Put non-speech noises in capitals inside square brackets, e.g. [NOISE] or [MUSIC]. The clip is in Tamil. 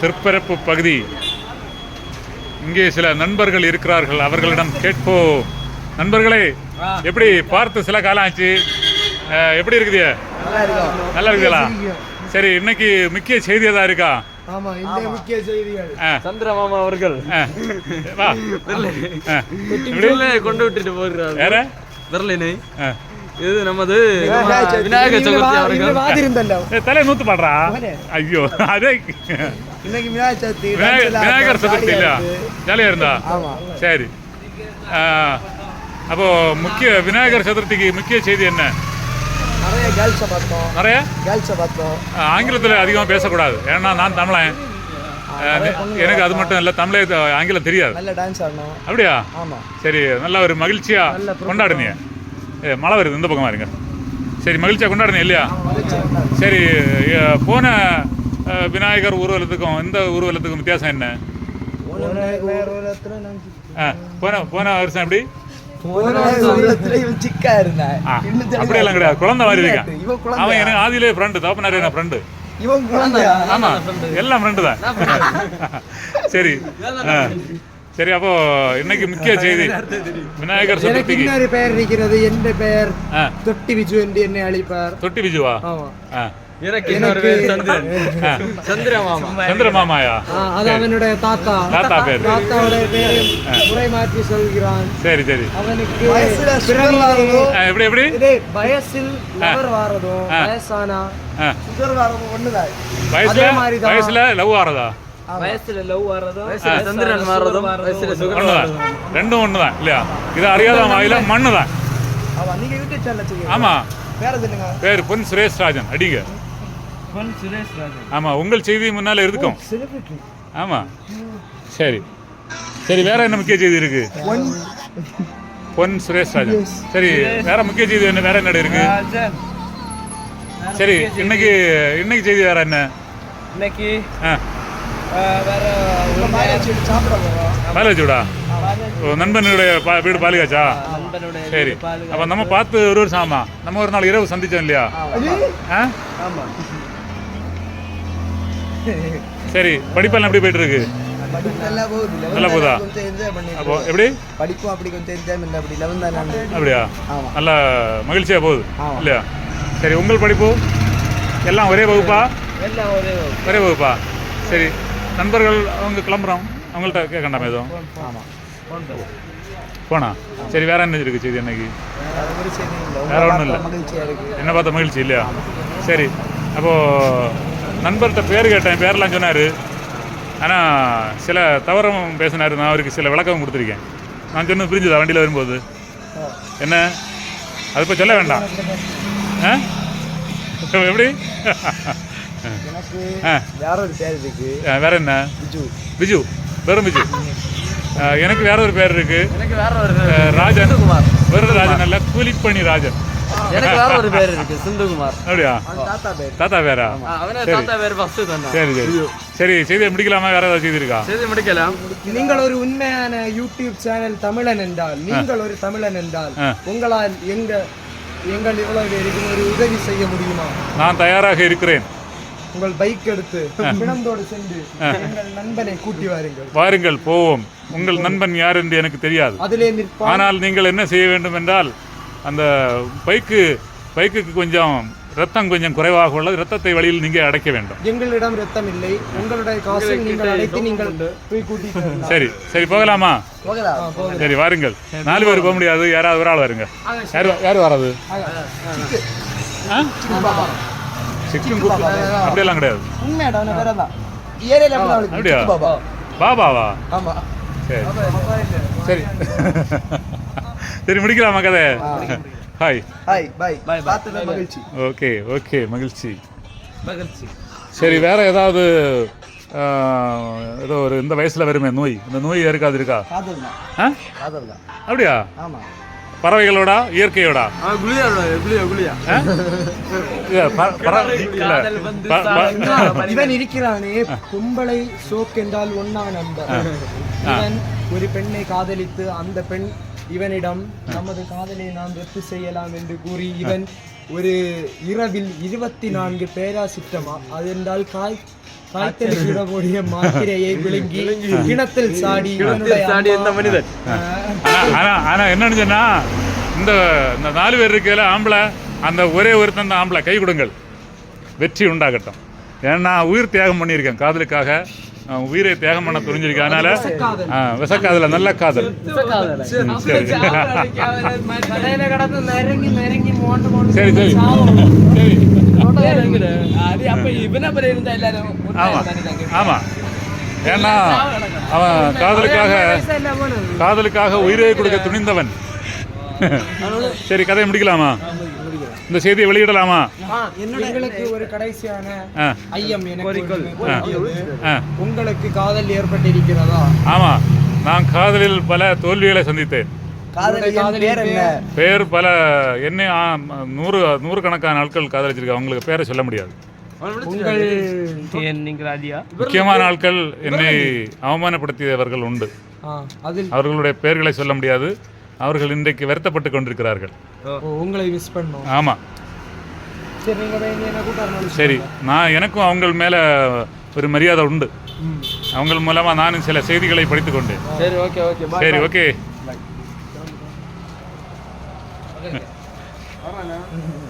திருப்பரப்பு பகுதி. இங்கே சில நண்பர்கள் இருக்கிறார்கள். அவர்களிடம் கேட்போம். நண்பர்களே எப்படி பார்த்து சில காலம் ஆச்சு? எப்படி இருக்குது? நல்லா இருக்கும் நல்லா இருக்குதுங்களா சரி இன்னைக்கு முக்கிய செய்தி எதா இருக்கா? ஆமா இந்த முக்கிய செய்திகள். ஆ, சந்திரமாமா அவர்கள். கொண்டு விட்டுட்டு போகிறார் வேற பெர்லினை ஆ. இது நமது விநாயகர் சதுர்த்தி. அவர்கள். தலையை நூத்து பாடுறா. ஐயோ அதே. இன்னைக்கு விநாயகர் சதுர்த்தி விநாயகர் சதுர்த்தி இல்லையா? ஜாலியா இருக்கு. ஜாலியா இருந்தா? ஆமா. சரி. அப்போ முக்கிய விநாயகர் சதுர்த்திக்கு முக்கிய செய்தி என்ன? நிறைய கேர்ள்ஸை பார்த்தோம். நிறைய? கேர்ள்ஸை பார்த்தோம். ஆங்கிலத்தில் அதிகமாக பேசக்கூடாது. ஏன்னா நான் தமிழன். எனக்கு அது மட்டும் இல்லை தமிழே ஆங்கிலம் தெரியாது. நல்ல டான்ஸ் ஆடணும். அப்படியா? ஆமா. சரி நல்ல ஒரு மகிழ்ச்சியா கொண்டாடுனீங்க ஏ மழை வருது இந்த பக்கமா இருங்க. சரி மகிழ்ச்சியா கொண்டாடுனீங்க இல்லையா? சரி போன விநாயகர் ஊர்வலத்துக்கும் இந்த ஊர்வலத்துக்கும் வித்தியாசம் என்ன? போன போன வருஷம் எப்படி? அப்படியெல்லாம் கிடையாது. குழந்தை மாதிரி இருக்கான். இவன் குழந்தை அவன் எனக்கு ஆதியிலே ஃப்ரெண்டு தோப்பனார் என்ன ஃப்ரெண்டு ஆமா எல்லாம் ஃப்ரெண்டு தான். சரி. சரி அப்போ இன்னைக்கு முக்கிய செய்தி. விநாயகர் சதுர்த்திக்கு. இன்னொரு பெயர் இருக்கிறது. எந்த பெயர் தொட்டி விஜு என்று என்னை அழைப்பார். தொட்டி விஜுவா? ஆமா. எனக்கு இன்னொரு சந்திரன். சந்திரமாமா. சந்திரமாமாயா ஆ, அது அவனுடைய தாத்தா. தாத்தா பேர். தாத்தாவுடைய பேரை முறை மாற்றி சொல்கிறான். சரி சரி. அவனுக்கு பிறவியிலேயே ஆ, எப்படி எப்படி? இதே வயசில் லவர். வயசானா? சுகர் ஒண்ணுதான். லவ் ஆறதா வயசுல லவ் வர்றதும் வயசுல சந்திரன் மாறதும் வயசுல சுகர் ஒண்ணுதான். ரெண்டும் ஒண்ணுதான் இல்லையா? இது அறியாத வாயில மண்ணு தான் ஆமா நீங்க யூடியூப் சேனல் வச்சுக்கீங்க ஆமா. வேற சொல்லுங்க பேர் பொன் சுரேஷ் ராஜன் அடிங்க. சுரேஷ் ராஜன் ஆமா உங்கள் செய்தி முன்னால இருக்கும் செலிபிரிட்டி ஆமா. சரி. சரி வேற என்ன முக்கிய செய்தி இருக்கு? பொன் சுரேஷ் ராஜன் சரி வேற முக்கிய செய்தி என்ன வேற என்ன இருக்கு? சரி இன்னைக்கு இன்னைக்கு செய்தி வேற என்ன? இன்னைக்கு ஓ நண்பனுடைய பா- வீடு பாலிகாச்சா? சரி. அப்ப நம்ம பார்த்து ஒரு வருஷம் ஆமா நம்ம ஒரு நாள் இரவு சந்திச்சோம் இல்லையா? சரி படிப்பெல்லாம் எப்படி போயிட்டு இருக்கு படிப்பு நல்லா போகுது. பண்ணிட்டு அப்போ எப்படி? படிப்பும் அப்படி கொஞ்சம் என்ஜாய் பண்ண அப்படி லெவன் தானே அப்படியா? ஆமா. நல்ல மகிழ்ச்சியா போகுது. இல்லையா? சரி உங்கள் படிப்பு? எல்லாம் ஒரே வகுப்பா? எல்லாம் ஒரே ஒரே வகுப்பா? சரி நண்பர்கள் அவங்க கிளம்புறோம். அவங்கள்ட்ட கேட்கண்டாம எதுவும் ஆமா. போனா? சரி வேற என்ன இருக்கு செய்தி இன்னைக்கு? வேற சரி இல்லை. என்ன பார்த்த மகிழ்ச்சி இல்லையா? சரி அப்போ நண்பர்கிட்ட பேர் கேட்டேன் பேரெல்லாம் சொன்னார். ஆனால் சில தவறும் பேசினார். நான் அவருக்கு சில விளக்கம் கொடுத்துருக்கேன். நான் சொன்னது புரிஞ்சுதா வண்டியில் வரும்போது? என்ன? அது இப்போ சொல்ல வேண்டாம். ஆ? எப்படி? வேற என்ன? பிஜு. பிஜு. வெறும் பிஜு. எனக்கு வேற ஒரு பேர் இருக்கு. எனக்கு வேற ஒரு ஆ, ராஜன். வெறும் ராஜன் அல்ல கூலிப்பணி ராஜன். எனக்கு வேற ஒரு பேர் இருக்கு சிந்துகுமார். அப்படியா? தாத்தா பேர். தாத்தா பேரா? அவனே சரி. தாத்தா பேர் ஃபர்ஸ்ட் தானே சரி சரி. சரி செய்தியை முடிக்கலாமா? வேற ஏதாவது செய்தி இருக்கா செய்தி முடிக்கலாம் நீங்கள் ஒரு உண்மையான யூடியூப் சேனல் தமிழன் என்றால் நீங்கள் ஒரு தமிழன் என்றால். உங்களால் எங்க எங்கள் இவ்வளவு பேருக்கு ஒரு உதவி செய்ய முடியுமா? நான் தயாராக இருக்கிறேன். உங்கள் பைக் எடுத்து பிணந்தோடு சென்று எங்கள் நண்பனை கூட்டி வாருங்கள். வாருங்கள் போவோம். உங்கள் நண்பன் யார் என்று எனக்கு தெரியாது. அதிலே ஆனால் நீங்கள் என்ன செய்ய வேண்டும் என்றால் அந்த பைக்கு பைக்குக்கு கொஞ்சம் ரத்தம் கொஞ்சம் குறைவாக உள்ளது. ரத்தத்தை வழியில் நீங்கள் அடைக்க வேண்டும். எங்களிடம் ரத்தம் இல்லை உங்களுடைய காசில் நீங்கள் அடைத்து நீங்கள். சரி சரி போகலாமா. சரி வாருங்கள். நாலு பேர் போக முடியாது. யாராவது ஒரு ஆள் வருங்க. யார் யார் வராது அப்படியெல்லாம் கிடையாது. அப்படியா? பாபாவா? ஆமா. சரி. சரி. [LAUGHS] சரி முடிக்கலாமா கதை? Hi hi bye Bye, bye. பார்த்தது மகிழ்ச்சி. ஓகே ஓகே மகிழ்ச்சி. மகிழ்ச்சி. சரி வேற ஏதாவது ஏதோ ஒரு இந்த வயசுல வருமே நோய்? இந்த நோய் யாருக்காது இருக்கா அப்படியா? ஆமா. பறவைகளோட இயற்கையோட? இவன் இருக்கிறானே பொம்பளை சோக் என்றால் ஒன்னா நண்பர். இவன் ஒரு பெண்ணை காதலித்து அந்த பெண் இவனிடம் நமது காதலை நாம் ரத்து செய்யலாம் என்று கூறி இவன் ஒரு இரவில் இருபத்தி நான்கு பேராசிட்டமா? அது என்றால் காய் விடக்கூடிய மாத்திரையை விழுங்கி கிணத்தில் சாடி சாடி அம்மா, மனிதன். ஆனா ஆனா என்னன்னு சொன்னா இந்த இந்த நாலு பேர் இருக்கையில ஆம்பளை அந்த ஒரே ஒருத்தன் தான் ஆம்பளை. கை கொடுங்கள். வெற்றி உண்டாகட்டும். ஏன்னா உயிர் தியாகம் பண்ணியிருக்கேன் காதலுக்காக. உயிரை தியாகம் பண்ண துணிஞ்சிருக்கேன். அதனால விசக்காதல. நல்ல காதல். சரி. சரி. சரி ஆமா. ஆமா. ஏன்னா அவன் காதலுக்காக. காதலுக்காக உயிரை கொடுக்க துணிந்தவன். சரி கதையை முடிக்கலாமா. இந்த செய்தியை வெளியிடலாமா? எங்களுக்கு ஒரு கடைசியான ஐயம் உங்களுக்கு காதல் ஏற்பட்டிருக்கிறதா? ஆமா. நான் காதலில் பல தோல்விகளை சந்தித்தேன். பேர் என்ன? பேர் பல என்னை ஆ, நூறு நூறுக்கணக்கான நாட்கள் காதலிச்சிருக்கேன் அவங்களுக்கு பேரை சொல்ல முடியாது. முக்கியமான ஆட்கள் என்னை அவமானப்படுத்தியவர்கள் உண்டு. அவர்களுடைய பெயர்களை சொல்ல முடியாது. அவர்கள் இன்றைக்கு வருத்தப்பட்டு கொண்டிருக்கிறார்கள். உங்களை மிஸ் பண்ணோம். ஆமா. சரி நான் எனக்கும் அவங்க மேலே ஒரு மரியாதை உண்டு. ம். அவங்க மூலமா நானும் சில செய்திகளை படித்து கொண்டேன். சரி ஓகே ஓகே சரி ஓகே. [LAUGHS]